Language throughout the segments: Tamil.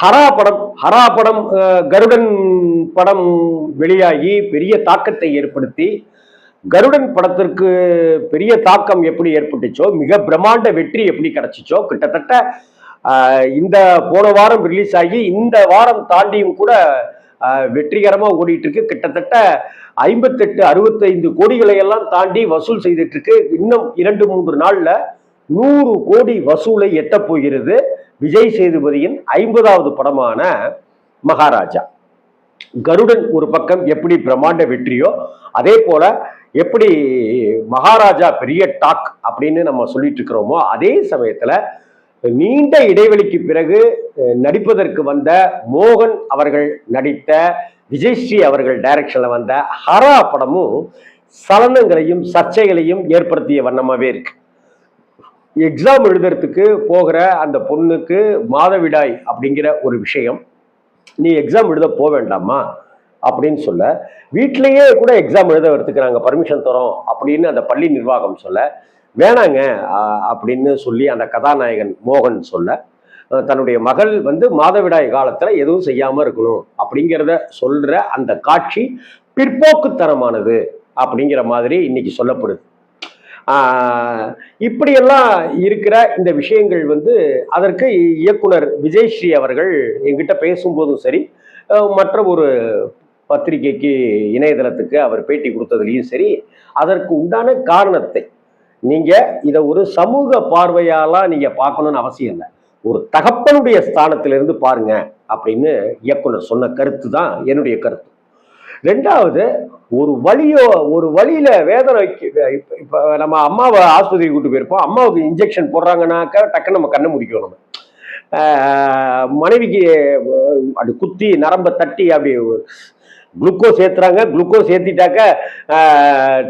ஹரா படம் ஹரா படம் கருடன் படம் வெளியாகி பெரிய தாக்கத்தை ஏற்படுத்தி கருடன் படத்திற்கு பெரிய தாக்கம் எப்படி ஏற்பட்டுச்சோ மிக பிரம்மாண்ட வெற்றி எப்படி கிடைச்சிச்சோ கிட்டத்தட்ட இந்த போன வாரம் ரிலீஸ் ஆகி இந்த வாரம் தாண்டியும் கூட வெற்றிகரமாக ஓடிட்டு இருக்கு கிட்டத்தட்ட ஐம்பத்தெட்டு அறுபத்தைந்து கோடிகளை எல்லாம் தாண்டி வசூல் செய்துட்டு இருக்கு இன்னும் இரண்டு மூன்று நாளில் நூறு கோடி வசூலை எட்டப் போகிறது. விஜய் சேதுபதியின் ஐம்பதாவது படமான மகாராஜா. கருடன் ஒரு பக்கம் எப்படி பிரம்மாண்ட வெற்றியோ அதே போல எப்படி மகாராஜா பெரிய டாக் அப்படின்னு நம்ம சொல்லிட்டு இருக்கிறோமோ அதே சமயத்துல நீண்ட இடைவெளிக்கு பிறகு நடிப்பதற்கு வந்த மோகன் அவர்கள் நடித்த விஜய்ஸ்ரீ அவர்கள் டைரக்ஷன்ல வந்த ஹரா படமும் சலனங்களையும் சர்ச்சைகளையும் ஏற்படுத்திய வண்ணமாவே இருக்கு. எக்ஸாம் எழுதுறதுக்கு போகிற அந்த பொண்ணுக்கு மாதவிடாய் அப்படிங்கிற ஒரு விஷயம். நீ எக்ஸாம் எழுத போக வேண்டாமா? அப்படின்னு சொல்ல. வீட்டிலேயே கூட எக்ஸாம் எழுத வரத்துக்கு நாங்கள் பர்மிஷன் தரோம் அப்படின்னு அந்த பள்ளி நிர்வாகம் சொல்ல. வேணாங்க அப்படின்னு சொல்லி அந்த கதாநாயகன் மோகன் சொல்ல. தன்னுடைய மகள் வந்து மாதவிடாய் காலத்தில் எதுவும் செய்யாமல் இருக்கணும் அப்படிங்கிறத சொல்கிற அந்த காட்சி பிற்போக்குத்தனமானது அப்படிங்கிற மாதிரி இன்னைக்கு சொல்லப்படுது. இப்படியெல்லாம் இருக்கிற இந்த விஷயங்கள் வந்து அதற்கு இயக்குனர் விஜய்ஸ்ரீ அவர்கள் எங்கிட்ட பேசும்போதும் சரி மற்ற ஒரு பத்திரிகைக்கு இணையதளத்துக்கு அவர் பேட்டி கொடுத்ததுலையும் சரி அதற்கு உண்டான காரணத்தை நீங்கள் இதை ஒரு சமூக பார்வையாலாம் நீங்கள் பார்க்கணும்னு அவசியம் இல்லை. ஒரு தகப்பனுடைய ஸ்தானத்திலிருந்து பாருங்க அப்படின்னு இயக்குனர் சொன்ன கருத்து தான் என்னுடைய கருத்து. ரெண்டாவது ஒரு வழியோ ஒரு வழியில வேதனை இப்ப நம்ம அம்மாவை ஆஸ்பத்திரி கூட்டு போயிருப்போம். அம்மாவுக்கு இன்ஜெக்ஷன் போடுறாங்கன்னாக்கா டக்குன்னு நம்ம கண்ணை முடிக்கணும் நம்ம. மனைவிக்கு அப்படி குத்தி நரம்ப தட்டி அப்படி குளுக்கோஸ் ஏற்றுறாங்க குளுக்கோஸ் ஏத்திட்டாக்க ஆஹ்,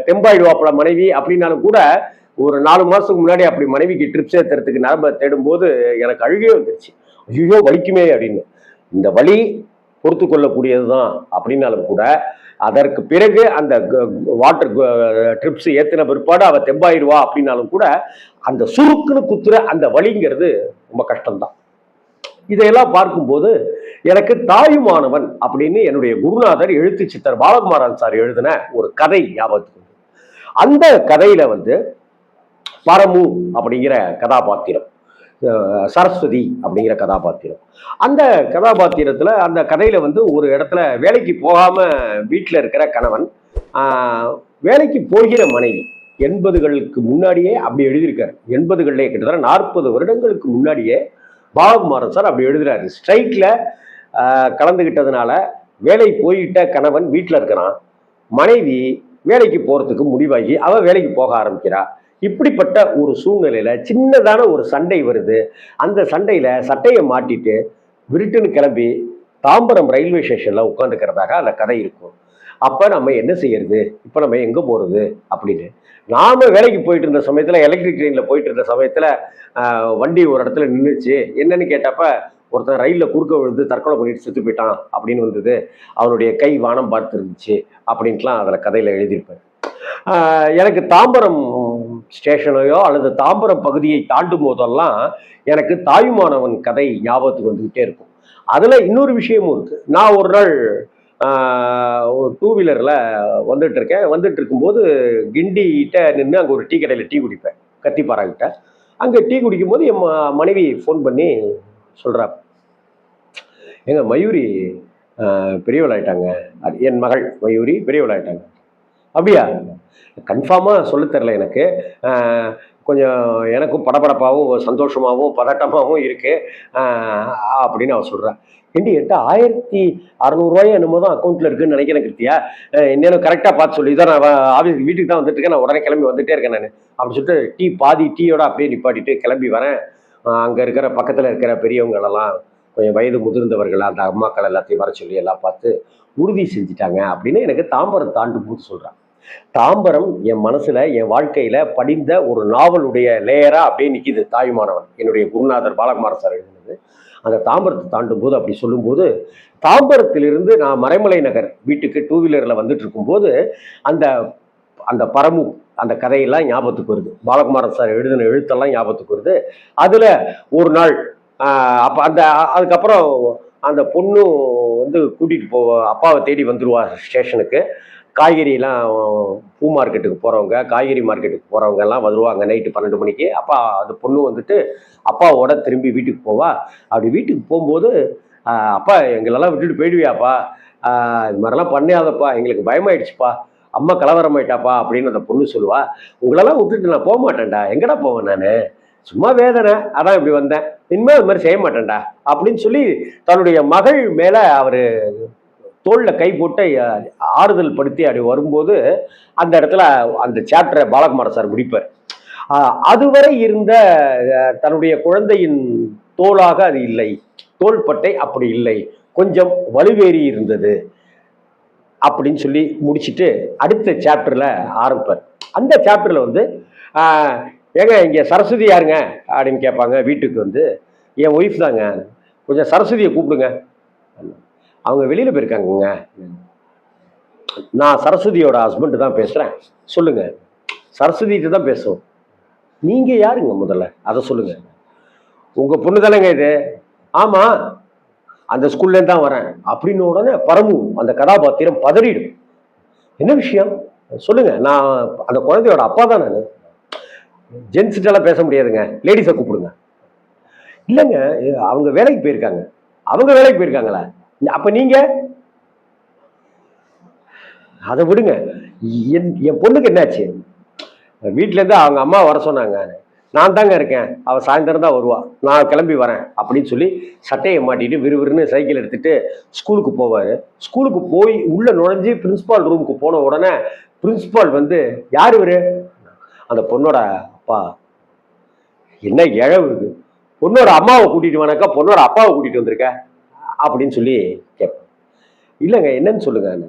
மனைவி. அப்படின்னாலும் கூட ஒரு நாலு மாதத்துக்கு முன்னாடி அப்படி மனைவிக்கு ட்ரிப்ஸ் ஏற்றுறதுக்கு நரம்ப தேடும்போது எனக்கு அழுகே வந்துருச்சு. ஐயோ வலிக்குமே அப்படின்னு. இந்த வலி பொறுத்து கொள்ளக்கூடியது தான் அப்படின்னாலும் கூட அதற்கு பிறகு அந்த வாட்டர் ட்ரிப்ஸ் ஏத்தின பிற்பாடு அவ தெம்பாயிருவா அப்படின்னாலும் கூட அந்த சுருக்குன்னு குத்துற அந்த வழிங்கிறது ரொம்ப கஷ்டம்தான். இதையெல்லாம் பார்க்கும்போது எனக்கு தாயுமானவன் அப்படின்னு என்னுடைய குருநாதர் எழுத்து சித்தர் பாலகுமாரன் சார் எழுதின ஒரு கதை ஞாபகத்துக்கு அந்த கதையில வந்து பரமு அப்படிங்கிற கதாபாத்திரம். சரஸ்வதி அப்படிங்கிற கதாபாத்திரம். அந்த கதாபாத்திரத்தில் அந்த கதையில் வந்து ஒரு இடத்துல வேலைக்கு போகாமல் வீட்டில் இருக்கிற கணவன் வேலைக்கு போகிற மனைவி எண்பதுகளுக்கு முன்னாடியே அப்படி எழுதியிருக்காரு. எண்பதுகளிலே கிட்டத்தட்ட நாற்பது வருடங்களுக்கு முன்னாடியே பாலகுமாரன் சார் அப்படி எழுதுறாரு. ஸ்ட்ரைக்கில் கலந்துக்கிட்டதுனால வேலை போயிட்ட கணவன் வீட்டில் இருக்கிறான். மனைவி வேலைக்கு போகிறதுக்கு முடிவாகி அவள் வேலைக்கு போக ஆரம்பிக்கிறாள் இப்படிப்பட்ட ஒரு சூழ்நிலையில் சின்னதான ஒரு சண்டை வருது. அந்த சண்டையில் சட்டையை மாட்டிட்டு விருட்டுன்னு கிளம்பி தாம்பரம் ரயில்வே ஸ்டேஷனில் உட்காந்துக்கிறதாக அந்த கதை இருக்கும். அப்போ நம்ம என்ன செய்யறது? இப்போ நம்ம எங்கே போகிறது அப்படின்னு. நாம் வேலைக்கு போயிட்டு இருந்த சமயத்தில் எலக்ட்ரிக் ட்ரெயினில் போயிட்டு இருந்த சமயத்தில் வண்டி ஒரு இடத்துல நின்றுச்சு என்னன்னு கேட்டப்ப ஒருத்தன் ரயிலில் குறுக்க விழுந்து தற்கொலை பண்ணிட்டு செத்து போயிட்டான் அப்படின்னு வந்தது. அவனுடைய கை வானம் பார்த்துருந்துச்சு அப்படின்ட்டுலாம் அதில் கதையில் எழுதியிருப்பேன் எனக்கு தாம்பரம் ஸ்டேஷனையோ அல்லது தாம்பரம் பகுதியை தாண்டும் போதெல்லாம் எனக்கு தாயுமானவன் கதை ஞாபகத்துக்கு வந்துக்கிட்டே இருக்கும். அதில் இன்னொரு விஷயமும் இருக்குது நான் ஒரு நாள் ஒரு டூ வீலரில் வந்துட்டு இருக்கேன். வந்துட்டு இருக்கும்போது கிண்டிகிட்ட நின்று அங்கே ஒரு டீ கடையில் டீ குடிப்பேன். கத்திப்பாறாங்கிட்ட அங்கே டீ குடிக்கும்போது என் மனைவி ஃபோன் பண்ணி சொல்கிறா எங்கள் மயூரி பெரியவளாயிட்டாங்க என் மகள் மயூரி பெரியவளாயிட்டாங்க அப்படியா? கன்ஃபார்மாக சொல்ல தெரில எனக்கு. கொஞ்சம் எனக்கும் படபடப்பாகவும் சந்தோஷமாகவும் பதட்டமாகவும் இருக்குது அப்படின்னு அவன் சொல்கிறேன் ஏண்டி என்கிட்ட ஆயிரத்தி அறநூறுவாயோ என்னமோ தான் அக்கௌண்ட்டில் இருக்குன்னு நினைக்கிறேன் கிருத்தியா. என்னென்ன கரெக்டாக பார்த்து சொல்லி. இதான் நான் ஆஃபீஸ் வீட்டுக்கு தான் வந்துட்டு இருக்கேன். நான் உடனே கிளம்பி வந்துட்டே இருக்கேன் நான். அப்படின்னு சொல்லிட்டு டீ பாதி டீயோட அப்படியே நிப்பாட்டிட்டு கிளம்பி வரேன். அங்கே இருக்கிற பக்கத்தில் இருக்கிற பெரியவங்களெல்லாம் கொஞ்சம் வயது முதிர்ந்தவர்கள் அந்த அம்மாக்கள் எல்லாத்தையும் வர சொல்லி எல்லாம் பார்த்து உறுதி செஞ்சுட்டாங்க அப்படின்னு எனக்கு தாம்பரம் தாண்டும் போது சொல்கிறான் தாம்பரம் என் மனசில் என் வாழ்க்கையில் படிந்த ஒரு நாவலுடைய லேயராக அப்படியே நிற்கிது தாயுமானவன். என்னுடைய குருநாதர் பாலகுமார் சார் எழுதினது. அந்த தாம்பரத்தை தாண்டும் போது அப்படி சொல்லும்போது தாம்பரத்திலிருந்து நான் மறைமலை நகர் வீட்டுக்கு டூ வீலரில் வந்துட்டு இருக்கும்போது அந்த அந்த பரமு அந்த கதையெல்லாம் ஞாபகத்துக்கு வருது. பாலகுமாரன் சார் எழுதின எழுத்தெல்லாம் ஞாபகத்துக்கு வருது. அதில் ஒரு நாள் அப்ப அந்த அதுக்கப்புறம் அந்த பொண்ணு வந்து கூட்டிட்டு போ அப்பாவை தேடி வந்துடுவா ஸ்டேஷனுக்கு. காய்கறிலாம் பூ மார்க்கெட்டுக்கு போகிறவங்க காய்கறி மார்க்கெட்டுக்கு போகிறவங்க எல்லாம் வருவாங்க நைட்டு பன்னெண்டு மணிக்கு. அப்பா அந்த பொண்ணு வந்துட்டு அப்பாவோட திரும்பி வீட்டுக்கு போவா. அப்படி வீட்டுக்கு போகும்போது அப்பா எங்களெல்லாம் விட்டுட்டு போயிடுவியாப்பா. இது மாதிரிலாம் பண்ணாதப்பா எங்களுக்கு பயமாயிடுச்சுப்பா. அம்மா கலவரமாயிட்டாப்பா அப்படின்னு அந்த பொண்ணு சொல்லுவா. உங்களெல்லாம் விட்டுட்டு நான் போக மாட்டேன்டா எங்கடா போவேன் நான்? சும்மா வேதனை அதான் இப்படி வந்தேன். இனிமேல் அது மாதிரி செய்ய மாட்டேன்டா அப்படின்னு சொல்லி தன்னுடைய மகள் மேலே அவர் தோளில் கை போட்டு ஆறுதல் படுத்தி அப்படி வரும்போது அந்த இடத்துல அந்த சாப்டரை பாலகுமார சார் முடிப்பார். அதுவரை இருந்த தன்னுடைய குழந்தையின் தோளாக அது இல்லை. தோள்பட்டை அப்படி இல்லை. கொஞ்சம் வலுவேறி இருந்தது அப்படின்னு சொல்லி முடிச்சுட்டு அடுத்த சாப்டரில் ஆரம்பிப்பார். அந்த சாப்டரில் வந்து ஏங்க இங்கே சரஸ்வதி யாருங்க? அப்படின்னு கேட்பாங்க வீட்டுக்கு வந்து. என் ஒய்ஃப் தாங்க. கொஞ்சம் சரஸ்வதியை கூப்பிடுங்க. அவங்க வெளியில் போயிருக்காங்கங்க. நான் சரஸ்வதியோட ஹஸ்பண்டு தான் பேசுகிறேன் சொல்லுங்கள் சரஸ்வதிட்டு தான் பேசுவோம். நீங்கள் யாருங்க முதல்ல? அதை சொல்லுங்கள் உங்கள் பொண்ணு தானேங்க இது? ஆமாம் அந்த ஸ்கூல்லேருந்து தான் வரேன். அப்படின்னு உடனே பரமு அந்த கதாபாத்திரம் பதறிடும். என்ன விஷயம்? சொல்லுங்கள் நான் அந்த குழந்தையோட அப்பா தான் நான். ஜென்ஸ்கிட்டலாம் பேச முடியாதுங்க. லேடிஸை கூப்பிடுங்க. இல்லைங்க அவங்க வேலைக்கு போயிருக்காங்க. அவங்க வேலைக்கு போயிருக்காங்களா? அப்போ நீங்கள் அதை விடுங்க. என் என் பொண்ணுக்கு என்னாச்சு? வீட்டிலேருந்து அவங்க அம்மா வர சொன்னாங்க. நான் தாங்க இருக்கேன். அவள் சாயந்தரம் தான் வருவா. நான் கிளம்பி வரேன் அப்படின்னு சொல்லி சட்டையை மாட்டிட்டு விறுவிறுன்னு சைக்கிள் எடுத்துட்டு ஸ்கூலுக்கு போவார். ஸ்கூலுக்கு போய் உள்ளே நுழைஞ்சு பிரின்ஸ்பால் ரூமுக்கு போன உடனே பிரின்சிபால் வந்து யார் இவர்? அந்த பொண்ணோட அப்பா. என்ன இழவு இது? பொண்ணோட அம்மாவை கூட்டிட்டு வனாக்கா பொண்ணோட அப்பாவை கூட்டிட்டு வந்திருக்க? அப்படின்னு சொல்லி கேட்பேன். இல்லைங்க என்னன்னு சொல்லுங்க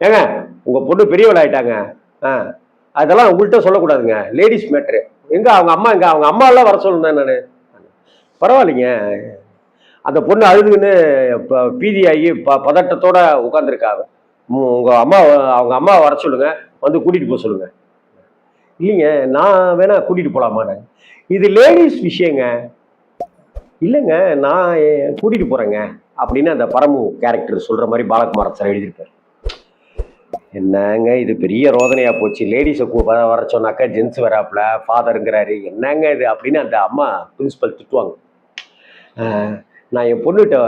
ஏங்க உங்க பொண்ணு பெரியவள் ஆயிட்டாங்க. ஆ அதெல்லாம் உங்கள்கிட்ட சொல்லக்கூடாதுங்க. லேடிஸ் மேட்ரு எங்க அவங்க அம்மா எங்க அவங்க அம்மா எல்லாம் வர சொல்லணும் நான் பரவாயில்லைங்க. அந்த பொண்ணு அழுதுன்னு ப- பீதியாகி ப பதட்டத்தோட உட்காந்துருக்காங்க உங்க அம்மா அவங்க அம்மா வர சொல்லுங்க. வந்து கூட்டிட்டு போக சொல்லுங்க. இல்லைங்க நான் வேணா கூட்டிட்டு போலாமான்னு இது லேடிஸ் விஷயங்க. இல்லைங்க நான் கூட்டிகிட்டு கூட்டிட்டு போறேங்க அப்படின்னு அந்த பரமு கேரக்டர் சொல்ற மாதிரி பாலகுமார் சார் எழுதியிருப்பார் என்னங்க இது பெரிய ரோதனையாக போச்சு. லேடிஸை வர சொன்னாக்கா ஜென்ஸ் வராப்புல ஃபாதருங்கிறாரு என்னங்க இது அப்படின்னு அந்த அம்மா பிரின்ஸிபல் திட்டுவாங்க. நான் என் பொண்ணுகிட்ட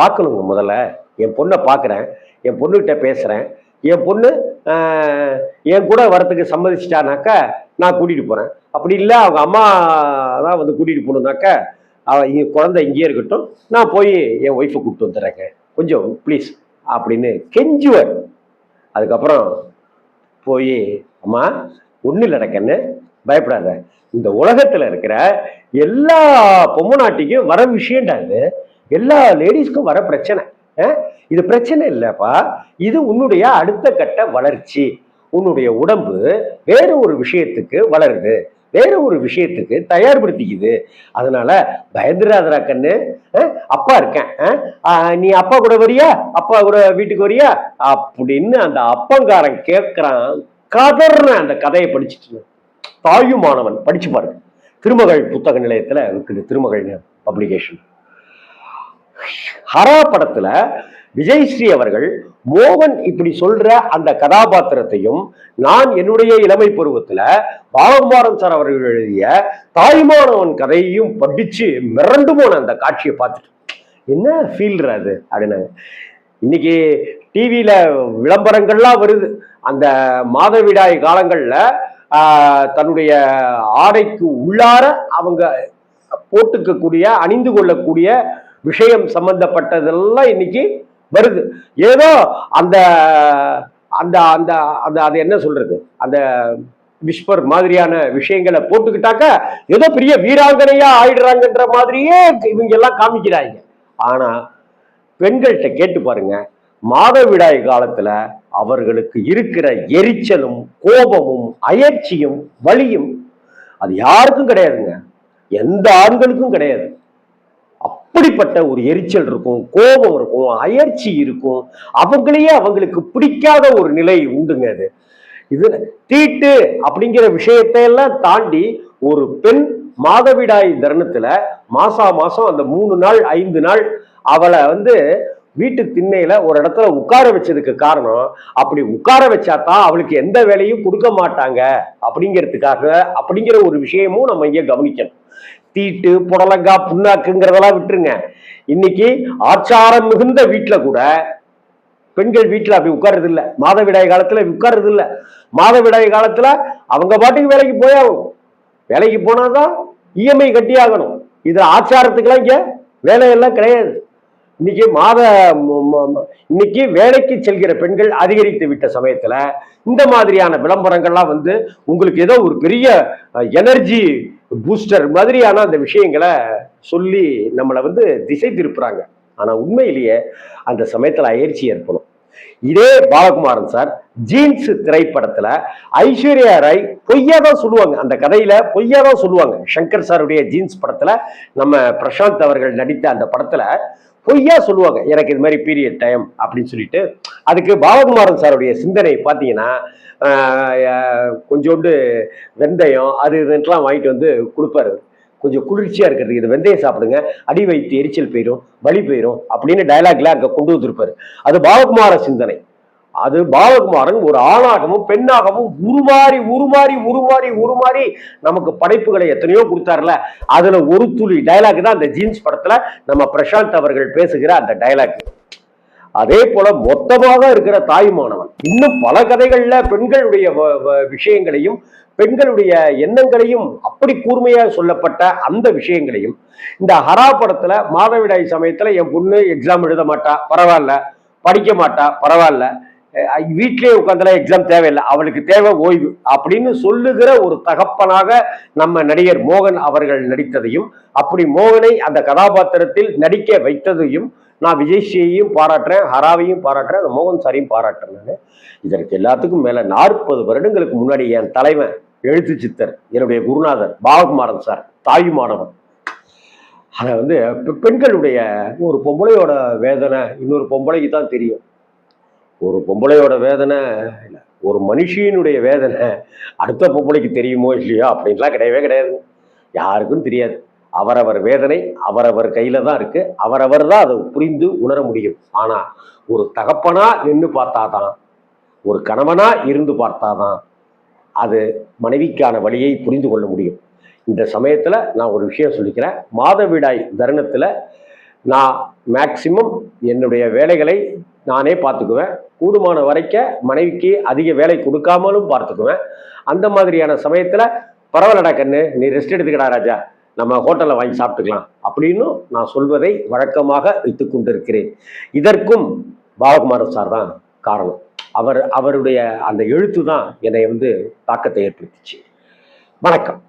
பார்க்கணுங்க முதல்ல. என் பொண்ணை பார்க்குறேன். என் பொண்ணுகிட்ட பேசுகிறேன் என் பொண்ணு என் கூட வரத்துக்கு சம்மதிச்சிட்டானாக்கா நான் கூட்டிகிட்டு போகிறேன் அப்படி இல்லை அவங்க அம்மா தான் வந்து கூட்டிகிட்டு போகணுன்னாக்கா அவள் இங்கே குழந்தை இங்கேயே இருக்கட்டும். நான் போய் என் ஒய்ஃபை கூப்பிட்டு வந்துடுறேங்க. கொஞ்சம் ப்ளீஸ் அப்படின்னு கெஞ்சுவர் அதுக்கப்புறம் போய் அம்மா ஒன்றும் இல்லை கண்ணு பயப்படாத. இந்த உலகத்தில் இருக்கிற எல்லா பொம்மநாட்டிக்கும் வர விஷயம்டா இது. எல்லா லேடிஸ்க்கும் வர பிரச்சனை. இது பிரச்சனை இல்லைப்பா. இது உன்னுடைய அடுத்த கட்ட வளர்ச்சி. உன்னுடைய உடம்பு வேற ஒரு விஷயத்துக்கு வளருது. வேற ஒரு விஷயத்துக்கு தயார்படுத்திக்குது. அதனால பயந்துராதரா கண்ணு. அப்பா இருக்கேன். நீ அப்பா கூட வரியா? அப்பா கூட வீட்டுக்கு வரியா? அப்படின்னு அந்த அப்பங்காரன் கேட்கிறான் கதர்ன அந்த கதையை படிச்சுட்டு தாயுமானவன் படிச்சு பாருங்க. திருமகள் புத்தக நிலையத்துல இருக்குது. திருமகள் பப்ளிகேஷன் ஹரா படத்துல விஜய்ஸ்ரீ அவர்கள் மோகன் இப்படி சொல்ற அந்த கதாபாத்திரத்தையும் நான் என்னுடைய இளமை பருவத்துல பாலகுமாரன் சார் அவர்கள் எழுதிய தாய்மானவன் கதையையும் படிச்சு மிரண்டு போன அந்த காட்சியை பார்த்துட்டு என்ன ஃபீல் அது? அப்படின்னாங்க. இன்னைக்கு டிவியில விளம்பரங்கள்லாம் வருது. அந்த மாதவிடாய் காலங்கள்ல தன்னுடைய ஆடைக்கு உள்ளார அவங்க போட்டுக்கக்கூடிய அணிந்து கொள்ளக்கூடிய விஷயம் சம்பந்தப்பட்டதெல்லாம் இன்னைக்கு வருது. ஏதோ அந்த அந்த அந்த அந்த அது என்ன சொல்றது? அந்த விஸ்பர் மாதிரியான விஷயங்களை போட்டுக்கிட்டாக்க ஏதோ பெரிய வீராங்கனையா ஆயிடுறாங்கன்ற மாதிரியே இவங்க எல்லாம் காமிக்கிறாங்க. ஆனா பெண்கள்கிட்ட கேட்டு பாருங்க மாதவிடாய் காலத்துல அவர்களுக்கு இருக்கிற எரிச்சலும் கோபமும் அயற்சியும் வலியும் அது யாருக்கும் கிடையாதுங்க. எந்த ஆண்களுக்கும் கிடையாது. அப்படிப்பட்ட ஒரு எரிச்சல் இருக்கும் கோபம் இருக்கும் அயற்சி இருக்கும். அவங்களையே அவங்களுக்கு பிடிக்காத ஒரு நிலை உண்டுங்க அது. இது தீட்டு அப்படிங்கிற விஷயத்தையெல்லாம் தாண்டி ஒரு பெண் மாதவிடாய் தருணத்துல மாசா மாசம் அந்த மூணு நாள் ஐந்து நாள் அவளை வந்து வீட்டு திண்ணையில ஒரு இடத்துல உட்கார வச்சதுக்கு காரணம் அப்படி உட்கார வச்சாதான் அவளுக்கு எந்த வேலையும் கொடுக்க மாட்டாங்க அப்படிங்கிறதுக்காக அப்படிங்கிற ஒரு விஷயமும் நம்ம இங்க கவனிக்கணும். தீட்டு புடலங்கா புண்ணாக்குங்கிறதெல்லாம் விட்டுருங்க. இன்னைக்கு ஆச்சாரம் மிகுந்த வீட்டில் கூட பெண்கள் வீட்டில் அப்படி உட்கார்றது இல்லை மாதவிடாய் காலத்தில் உட்கார்றது இல்லை மாதவிடாய் காலத்தில் அவங்க பாட்டுக்கு வேலைக்கு போயாகும் வேலைக்கு போனாதான் இஎம்ஐ கட்டியாகணும் இதில் ஆச்சாரத்துக்கெல்லாம் இங்கே வேலையெல்லாம் கிடையாது. இன்னைக்கு மாத இன்னைக்கு வேலைக்கு செல்கிற பெண்கள் அதிகரித்து விட்ட சமயத்துல இந்த மாதிரியான விளம்பரங்கள்லாம் வந்து உங்களுக்கு ஏதோ ஒரு பெரிய எனர்ஜி பூஸ்டர் மாதிரியான அந்த விஷயங்களை சொல்லி நம்மளை வந்து திசை திருப்புறாங்க. ஆனா உண்மையிலேயே அந்த சமயத்துல அயற்சி ஏற்படும். இதே பாலகுமாரன் சார் ஜீன்ஸ் திரைப்படத்துல ஐஸ்வர்யா ராய் பொய்யா தான் சொல்லுவாங்க. அந்த கதையில பொய்யா தான் சொல்லுவாங்க. சங்கர் சாருடைய ஜீன்ஸ் படத்துல நம்ம பிரசாந்த் அவர்கள் நடித்த அந்த படத்துல பொய்யா சொல்லுவாங்க. எனக்கு இது மாதிரி பீரியட் டைம் அப்படின்னு சொல்லிட்டு. அதுக்கு பாலகுமாரன் சாருடைய சிந்தனை பார்த்தீங்கன்னா கொஞ்சோண்டு வெந்தயம் அது இதுன்ட்டுலாம் வாங்கிட்டு வந்து கொடுப்பாரு. கொஞ்சம் குளிர்ச்சியாக இருக்கிறதுக்கு இது வெந்தயம் சாப்பிடுங்க. அடி வைத்து எரிச்சல் போயிடும் வலி போயிடும் அப்படின்னு டயலாக்ல அங்கே கொண்டு வந்திருப்பாரு. அது பாலகுமார சிந்தனை. அது பாலகுமாரன் ஒரு ஆணாகவும் பெண்ணாகவும் உருமாறி உருமாறி உருமாறி உருமாறி நமக்கு படைப்புகளை எத்தனையோ கொடுத்தாருல. அதுல ஒரு துளி டயலாக் தான் அந்த ஜீன்ஸ் படத்துல நம்ம பிரசாந்த் அவர்கள் பேசுகிற அந்த டயலாக் அதே போல மொத்தமாக இருக்கிற தாய்மானவன் இன்னும் பல கதைகள்ல பெண்களுடைய வ- வ- விஷயங்களையும் பெண்களுடைய எண்ணங்களையும் அப்படி கூர்மையாக சொல்லப்பட்ட அந்த விஷயங்களையும் இந்த ஹரா படத்துல மாதவிடாய் சமயத்துல என் பொண்ணு எக்ஸாம் எழுத மாட்டா பரவாயில்ல. படிக்க மாட்டா பரவாயில்ல. அஹ் வீட்டிலேயே உட்காந்துலாம் எக்ஸாம் தேவையில்லை. அவளுக்கு தேவை ஓய்வு அப்படின்னு சொல்லுகிற ஒரு தகப்பனாக நம்ம நடிகர் மோகன் அவர்கள் நடித்ததையும் அப்படி மோகனை அந்த கதாபாத்திரத்தில் நடிக்க வைத்ததையும் நான் விஜய்ஸ்ரீயையும் பாராட்டுறேன் ஹராவையும் பாராட்டுறேன் அந்த மோகன் சாரையும் பாராட்டுறேன் நான். இதற்கு எல்லாத்துக்கும் மேலே நாற்பது வருடங்களுக்கு முன்னாடி என் தலைவன் எழுத்து சித்தர் என்னுடைய குருநாதர் பாலகுமாரன் சார் தாயுமானவன் அதை வந்து பெண்களுடைய ஒரு பொம்பளையோட வேதனை இன்னொரு பொம்பளைக்கு தான் தெரியும். ஒரு பொம்பளையோட வேதனை இல்லை ஒரு மனுஷியினுடைய வேதனை அடுத்த பொம்பளைக்கு தெரியுமோ இல்லையோ அப்படின்லாம் கிடையவே கிடையாது. யாருக்கும் தெரியாது. அவரவர் வேதனை அவரவர் கையில் தான் இருக்குது அவரவர் தான் அதை புரிந்து உணர முடியும். ஆனால் ஒரு தகப்பனாக நின்று பார்த்தாதான் ஒரு கணவனாக இருந்து பார்த்தாதான் அது மனைவிக்கான வழியை புரிந்து கொள்ள முடியும். இந்த சமயத்தில் நான் ஒரு விஷயம் சொல்லிக்கிறேன். மாதவிடாய் தருணத்தில் நான் மேக்சிமம் என்னுடைய வேலைகளை நானே பார்த்துக்குவேன். கூடுமான வரைக்க மனைவிக்கு அதிக வேலை கொடுக்காமலும் பார்த்துக்குவேன். அந்த மாதிரியான சமயத்தில் பரவாயில்லடா கண்ணு நீ ரெஸ்ட் எடுத்துக்கடா ராஜா. நம்ம ஹோட்டலில் வாங்கி சாப்பிட்டுக்கலாம் அப்படின்னு நான் சொல்வதை வழக்கமாக வைத்து கொண்டிருக்கிறேன். இதற்கும் பாலகுமாரன் சார் தான் காரணம். அவர் அவருடைய அந்த எழுத்து தான் என்னை வந்து தாக்கத்தை ஏற்படுத்திச்சு. வணக்கம்.